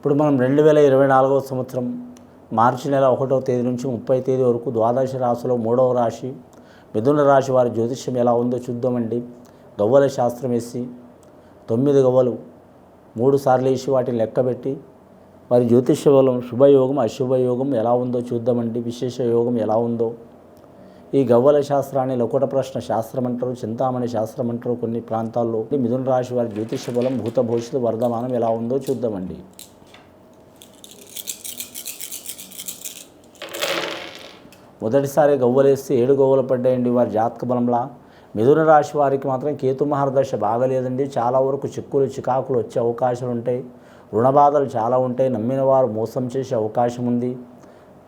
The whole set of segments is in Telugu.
ఇప్పుడు మనం రెండు వేల ఇరవై నాలుగవ సంవత్సరం మార్చి నెల ఒకటో తేదీ నుంచి ముప్పై తేదీ వరకు ద్వాదశ రాశిలో మూడవ రాశి మిథున రాశి వారి జ్యోతిష్యం ఎలా ఉందో చూద్దామండి. గవ్వల శాస్త్రం వేసి తొమ్మిది గవ్వలు మూడు సార్లు వేసి వాటిని లెక్కబెట్టి వారి జ్యోతిష్య బలం శుభయోగం అశుభయోగం ఎలా ఉందో చూద్దామండి. విశేష యోగం ఎలా ఉందో. ఈ గవ్వల శాస్త్రాన్ని లకుట ప్రశ్న శాస్త్రం అంటారు చింతామణి శాస్త్రం అంటారు కొన్ని ప్రాంతాల్లో. మిథున రాశి వారి జ్యోతిష్య బలం భూత భవిష్యత్తు వర్ధమానం ఎలా ఉందో చూద్దామండి. మొదటిసారి గవ్వలేస్తే ఏడు గవ్వలు పడ్డాయండి వారి జాతక బలంలా. మిథున రాశి వారికి మాత్రం కేతు మహర్దశ బాగలేదండి. చాలా వరకు చిక్కులు చికాకులు వచ్చే అవకాశాలు ఉంటాయి. రుణబాధలు చాలా ఉంటాయి. నమ్మిన వారు మోసం చేసే అవకాశం ఉంది.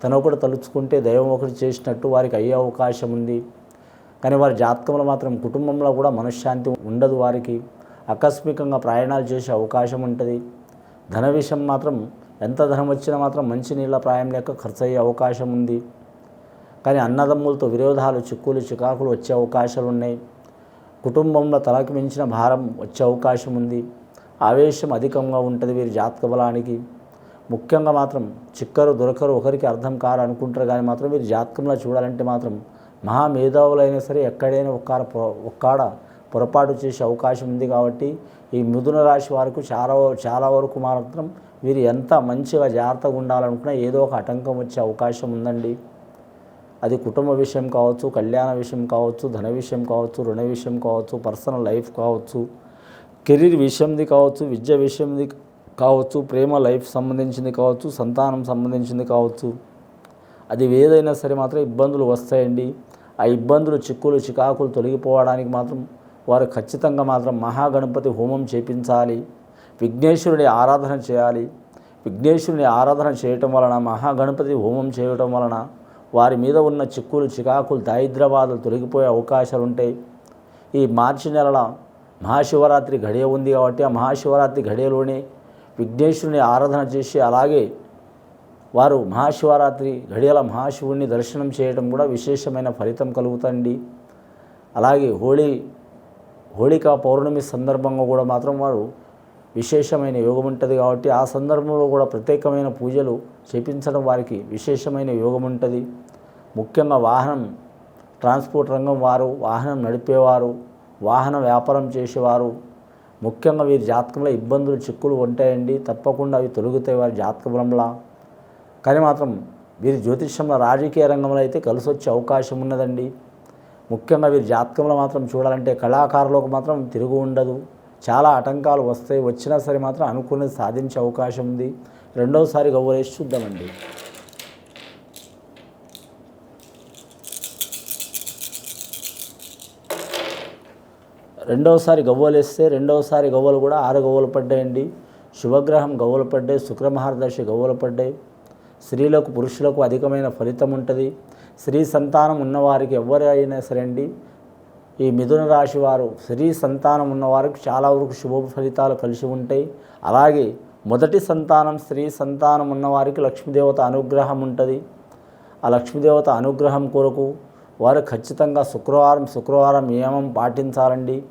తను ఒకటి తలుచుకుంటే దైవం ఒకటి చేసినట్టు వారికి అయ్యే అవకాశం ఉంది. కానీ వారి జాతకంలో మాత్రం కుటుంబంలో కూడా మనశ్శాంతి ఉండదు వారికి. ఆకస్మికంగా ప్రయాణాలు చేసే అవకాశం ఉంటుంది. ధన విషయం మాత్రం ఎంత ధనం వచ్చినా మాత్రం మంచి నీళ్ళ ప్రాయం లేక ఖర్చు అయ్యే అవకాశం ఉంది. కానీ అన్నదమ్ములతో విరోధాలు చిక్కులు చికాకులు వచ్చే అవకాశాలు ఉన్నాయి. కుటుంబంలో తలకు మించిన భారం వచ్చే అవకాశం ఉంది. ఆవేశం అధికంగా ఉంటుంది వీరి జాతక బలానికి. ముఖ్యంగా మాత్రం చిక్కరు దొరకరు ఒకరికి అర్థం కారు అనుకుంటారు కానీ మాత్రం వీరి జాతకంలో చూడాలంటే మాత్రం మహామేధావులైనా సరే ఎక్కడైనా ఒక్కడ ఒక్కాడ పొరపాటు చేసే అవకాశం ఉంది కాబట్టి ఈ మిథున రాశి వారికి చాలా చాలా వరకు మాత్రం వీరు ఎంత మంచిగా జాగ్రత్తగా ఉండాలనుకున్నా ఏదో ఒక ఆటంకం వచ్చే అవకాశం ఉందండి. అది కుటుంబ విషయం కావచ్చు కళ్యాణ విషయం కావచ్చు ధన విషయం కావచ్చు రుణ విషయం కావచ్చు పర్సనల్ లైఫ్ కావచ్చు కెరీర్ విషయంది కావచ్చు విద్య విషయంది కావచ్చు ప్రేమ లైఫ్ సంబంధించింది కావచ్చు సంతానం సంబంధించింది కావచ్చు. అది ఏదైనా సరే మాత్రం ఇబ్బందులు వస్తాయండి. ఆ ఇబ్బందులు చిక్కులు చికాకులు తొలగిపోవడానికి మాత్రం వారు ఖచ్చితంగా మాత్రం మహాగణపతి హోమం చేపించాలి. విఘ్నేశ్వరుడి ఆరాధన చేయాలి. విఘ్నేశ్వరుని ఆరాధన చేయటం వలన మహాగణపతి హోమం చేయటం వలన వారి మీద ఉన్న చిక్కులు చికాకులు దారిద్రవాదులు తొలగిపోయే అవకాశాలు ఉంటాయి ఈ మార్చి నెలల మహాశివరాత్రి గడియ ఉంది కాబట్టి ఆ మహాశివరాత్రి గడియలోనే విఘ్నేశ్వరుని ఆరాధన చేసి అలాగే వారు మహాశివరాత్రి గడియల మహాశివుడిని దర్శనం చేయడం కూడా విశేషమైన ఫలితం కలుగుతుంది అలాగే హోళీ హోళికా పౌర్ణమి సందర్భంగా కూడా మాత్రం వారు విశేషమైన యోగం ఉంటుంది కాబట్టి ఆ సందర్భంలో కూడా ప్రత్యేకమైన పూజలు చేపించడం వారికి విశేషమైన యోగం ఉంటుంది. ముఖ్యంగా వాహనం ట్రాన్స్పోర్ట్ రంగం వారు వాహనం నడిపేవారు వాహన వ్యాపారం చేసేవారు. ముఖ్యంగా వీరి జాతకంలో ఇబ్బందులు చిక్కులు ఉంటాయండి. తప్పకుండా అవి తొలుగుతాయి వారి జాతక బలంలా కానీ మాత్రం వీరి జ్యోతిష్యంలో రాజకీయ రంగంలో అయితే కలిసి వచ్చే అవకాశం ఉన్నదండి. ముఖ్యంగా వీరి జాతకంలో మాత్రం చూడాలంటే కళాకారులకు మాత్రం తిరుగు ఉండదు చాలా ఆటంకాలు వస్తాయి. వచ్చినా సరే మాత్రం అనుకున్నది సాధించే అవకాశం ఉంది. రెండవసారి గౌరవేసి చూద్దామండి. రెండవసారి గవ్వలు వేస్తే రెండవసారి గవ్వలు కూడా ఆరు గవ్వలు పడ్డాయండి. శుభగ్రహం గవ్వలు పడ్డాయి. శుక్రమహారదర్శి గవ్వలు పడ్డాయి. స్త్రీలకు పురుషులకు అధికమైన ఫలితం ఉంటుంది. స్త్రీ సంతానం ఉన్నవారికి ఎవరైనా సరే అండి ఈ మిథున రాశి వారు స్త్రీ సంతానం ఉన్నవారికి చాలా వరకు శుభ ఫలితాలు కలిసి ఉంటాయి. అలాగే మొదటి సంతానం స్త్రీ సంతానం ఉన్నవారికి లక్ష్మీదేవత అనుగ్రహం ఉంటుంది. ఆ లక్ష్మీదేవత అనుగ్రహం కొరకు వారు ఖచ్చితంగా శుక్రవారం శుక్రవారం నియమం పాటించాలండి.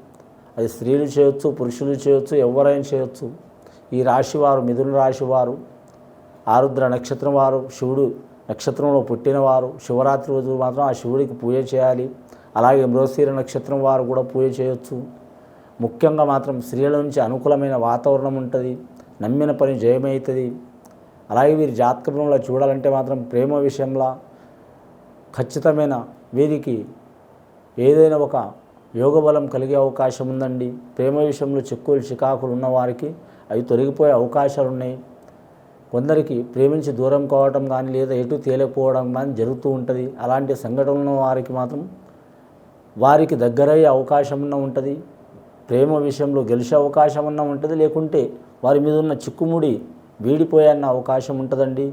అది స్త్రీలు చేయొచ్చు పురుషులు చేయొచ్చు ఎవరైనా చేయొచ్చు. ఈ రాశివారు మిథున రాశివారు ఆరుద్ర నక్షత్రం వారు శివుడు నక్షత్రంలో పుట్టినవారు శివరాత్రి రోజు మాత్రం ఆ శివుడికి పూజ చేయాలి. అలాగే మృగశీర నక్షత్రం వారు కూడా పూజ చేయొచ్చు. ముఖ్యంగా మాత్రం స్త్రీల నుంచి అనుకూలమైన వాతావరణం ఉంటుంది. నమ్మిన పని జయమవుతుంది అలాగే వీరి జాతకంలో చూడాలంటే మాత్రం ప్రేమ విషయంలో ఖచ్చితమైన వీరికి ఏదైనా ఒక యోగ బలం కలిగే అవకాశం ఉందండి. ప్రేమ విషయంలో చిక్కులు చికాకులు ఉన్నవారికి అవి తొలగిపోయే అవకాశాలు ఉన్నాయి కొందరికి ప్రేమించి దూరం కావటం కానీ లేదా ఎటు తేలిపోవడం కానీ జరుగుతూ ఉంటుంది. అలాంటి సంఘటనలు వారికి మాత్రం వారికి దగ్గరయ్యే అవకాశం ఉన్న ఉంటుంది ప్రేమ విషయంలో గెలిచే అవకాశం ఉన్న ఉంటుంది లేకుంటే వారి మీద ఉన్న చిక్కుముడి వీడిపోయన్న అవకాశం ఉంటుందండి.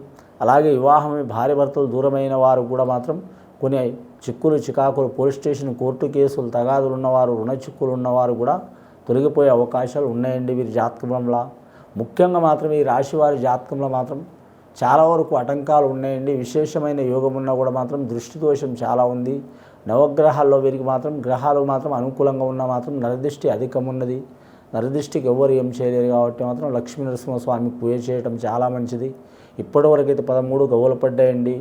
అలాగే వివాహమే భార్య భర్తలు దూరమైన వారు కూడా మాత్రం కొన్ని చిక్కులు చికాకులు పోలీస్ స్టేషన్ కోర్టు కేసులు తగాదులు ఉన్నవారు రుణ చిక్కులు ఉన్నవారు కూడా తొలగిపోయే అవకాశాలు ఉన్నాయండి వీరి జాతకంలో. ముఖ్యంగా మాత్రం ఈ రాశి వారి జాతకంలో మాత్రం చాలా వరకు ఆటంకాలు ఉన్నాయండి. విశేషమైన యోగం ఉన్నా కూడా మాత్రం దృష్టి దోషం చాలా ఉంది. నవగ్రహాల్లో వీరికి మాత్రం గ్రహాలు మాత్రం అనుకూలంగా ఉన్న మాత్రం నరదృష్టి అధికం ఉన్నది నరదృష్టికి ఎవరు ఏం చేయలేరు కాబట్టి మాత్రం లక్ష్మీ నరసింహస్వామికి పూజ చేయడం చాలా మంచిది. ఇప్పటివరకు అయితే పదమూడు గవ్వలు పడ్డాయండి.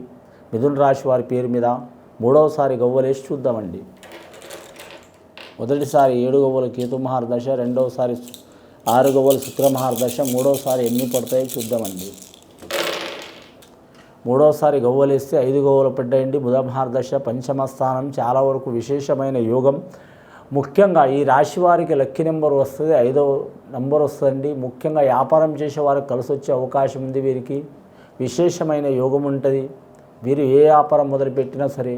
మిథున రాశి వారి పేరు మీద మూడవసారి గవ్వలేసి చూద్దామండి. మొదటిసారి ఏడు గవ్వలు కేతుమహారదశ రెండవసారి ఆరు గవ్వలు శుక్రమహారదశ మూడవసారి ఎన్ని పడతాయో చూద్దామండి. మూడోసారి గవ్వలేస్తే ఐదు గవ్వలు పడ్డాయండి. బుధ పంచమ స్థానం చాలా వరకు విశేషమైన యోగం. ముఖ్యంగా ఈ రాశి వారికి లక్కీ నెంబర్ వస్తుంది ఐదో నెంబర్ వస్తుందండి. ముఖ్యంగా వ్యాపారం చేసే వారికి కలిసి వచ్చే అవకాశం ఉంది వీరికి. విశేషమైన యోగం ఉంటుంది. వీరు ఏ వ్యాపారం మొదలుపెట్టినా సరే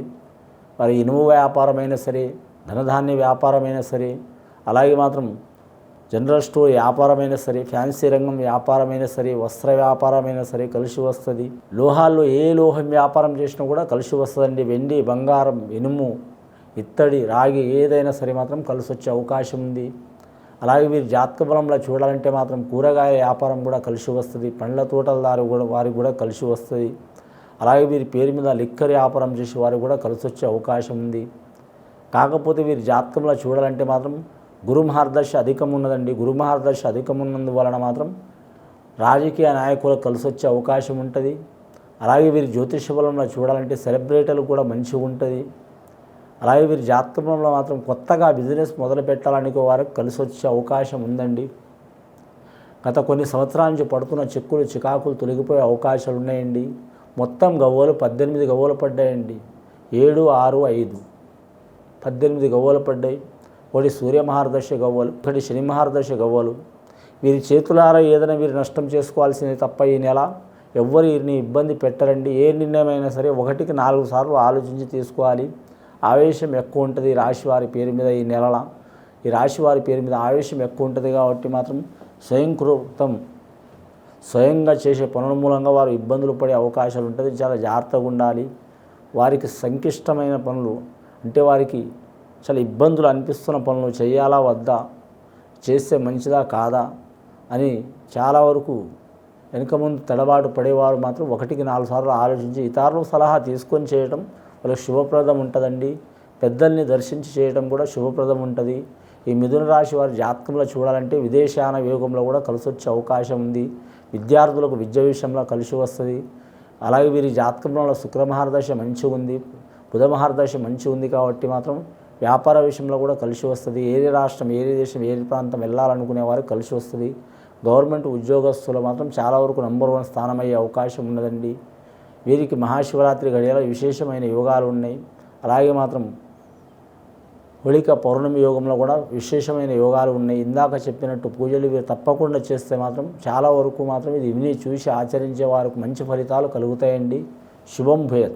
మరి ఇనుము వ్యాపారమైనా సరే ధనధాన్య వ్యాపారమైనా సరే అలాగే మాత్రం జనరల్ స్టోర్ వ్యాపారమైనా సరే ఫ్యాన్సీ రంగం వ్యాపారమైనా సరే వస్త్ర వ్యాపారమైనా సరే కలిసి వస్తుంది. లోహాల్లో ఏ లోహం వ్యాపారం చేసినా కూడా కలిసి వస్తుందండి. వెండి బంగారం ఇనుము ఇత్తడి రాగి ఏదైనా సరే మాత్రం కలిసి వచ్చే అవకాశం ఉంది. అలాగే వీరు జాతక బలంలో చూడాలంటే మాత్రం కూరగాయల వ్యాపారం కూడా కలిసి వస్తుంది. పండ్ల తోటల దారి కూడా వారికి కూడా కలిసి వస్తుంది. అలాగే వీరి పేరు మీద లిక్కర్ వ్యాపారం చేసే వారికి కూడా కలిసి వచ్చే అవకాశం ఉంది. కాకపోతే వీరి జాతకంలో చూడాలంటే మాత్రం గురు మహారదర్శి అధికం ఉన్నదండి గురు మహారదర్శి అధికం ఉన్నందు వలన మాత్రం రాజకీయ నాయకులకు కలిసి వచ్చే అవకాశం ఉంటుంది. అలాగే వీరి జ్యోతిష బలంలో చూడాలంటే సెలబ్రిటీలు కూడా మంచిగా ఉంటుంది. అలాగే వీరి జాతకంలో మాత్రం కొత్తగా బిజినెస్ మొదలు పెట్టాలనుకో వారికి కలిసి వచ్చే అవకాశం ఉందండి. గత కొన్ని సంవత్సరాల నుంచి పడుతున్న చిక్కులు చికాకులు తొలగిపోయే అవకాశాలు ఉన్నాయండి. మొత్తం గవ్వలు పద్దెనిమిది గవ్వలు పడ్డాయండి. ఏడు ఆరు ఐదు. పద్దెనిమిది గవ్వలు పడ్డాయి. ఒకటి సూర్య మహారదర్శి గవ్వలు ఒకటి శని మహారదర్శి గవ్వలు. వీరి చేతులారా ఏదైనా వీరు నష్టం చేసుకోవాల్సింది తప్ప ఈ నెల ఎవ్వరు వీరిని ఇబ్బంది పెట్టరండి. ఏ నిర్ణయమైనా సరే ఒకటికి నాలుగు సార్లు ఆలోచించి తీసుకోవాలి. ఆవేశం ఎక్కువ ఉంటుంది ఈ రాశి వారి పేరు మీద ఈ నెలల. ఈ రాశి వారి పేరు మీద ఆవేశం ఎక్కువ ఉంటుంది కాబట్టి మాత్రం స్వయంకృతం స్వయంగా చేసే పనుల మూలంగా వారు ఇబ్బందులు పడే అవకాశాలు ఉంటుంది. చాలా జాగ్రత్తగా ఉండాలి. వారికి సంక్లిష్టమైన పనులు అంటే వారికి చాలా ఇబ్బందులు అనిపిస్తున్న పనులు చేయాలా వద్దా? చేస్తే మంచిదా కాదా? అని చాలా వరకు వెనుక ముందు తడబాటు పడేవారు మాత్రం ఒకటికి నాలుగు సార్లు ఆలోచించి ఇతరులు సలహా తీసుకొని చేయటం వాళ్ళకి శుభప్రదం ఉంటుందండి. పెద్దల్ని దర్శించి చేయడం కూడా శుభప్రదం ఉంటుంది. ఈ మిథున రాశి వారి జాతకంలో చూడాలంటే విదేశాన యోగంలో కూడా కలిసి వచ్చే అవకాశం ఉంది. విద్యార్థులకు విద్య విషయంలో కలిసి వస్తుంది. అలాగే వీరి జాతకంలో శుక్రమహారదశ మంచి మంచిగా ఉంది బుధ మహారదశ మంచిగా ఉంది కాబట్టి మాత్రం వ్యాపార విషయంలో కూడా కలిసి వస్తుంది. ఏది రాష్ట్రం ఏది దేశం ఏది ప్రాంతం వెళ్ళాలనుకునే వారు కలిసి వస్తుంది. గవర్నమెంట్ ఉద్యోగస్తులు మాత్రం చాలా వరకు నంబర్ వన్ స్థానం అయ్యే అవకాశం ఉన్నదండి. వీరికి మహాశివరాత్రి గడియలో విశేషమైన యోగాలు ఉన్నాయి. అలాగే మాత్రం హోళిక పౌర్ణమి యోగంలో కూడా విశేషమైన యోగాలు ఉన్నాయి. ఇందాక చెప్పినట్టు పూజలు వీరు తప్పకుండా చేస్తే మాత్రం చాలా వరకు మాత్రం ఇది విని చూసి ఆచరించే వారికి మంచి ఫలితాలు కలుగుతాయండి. శుభం భూయత్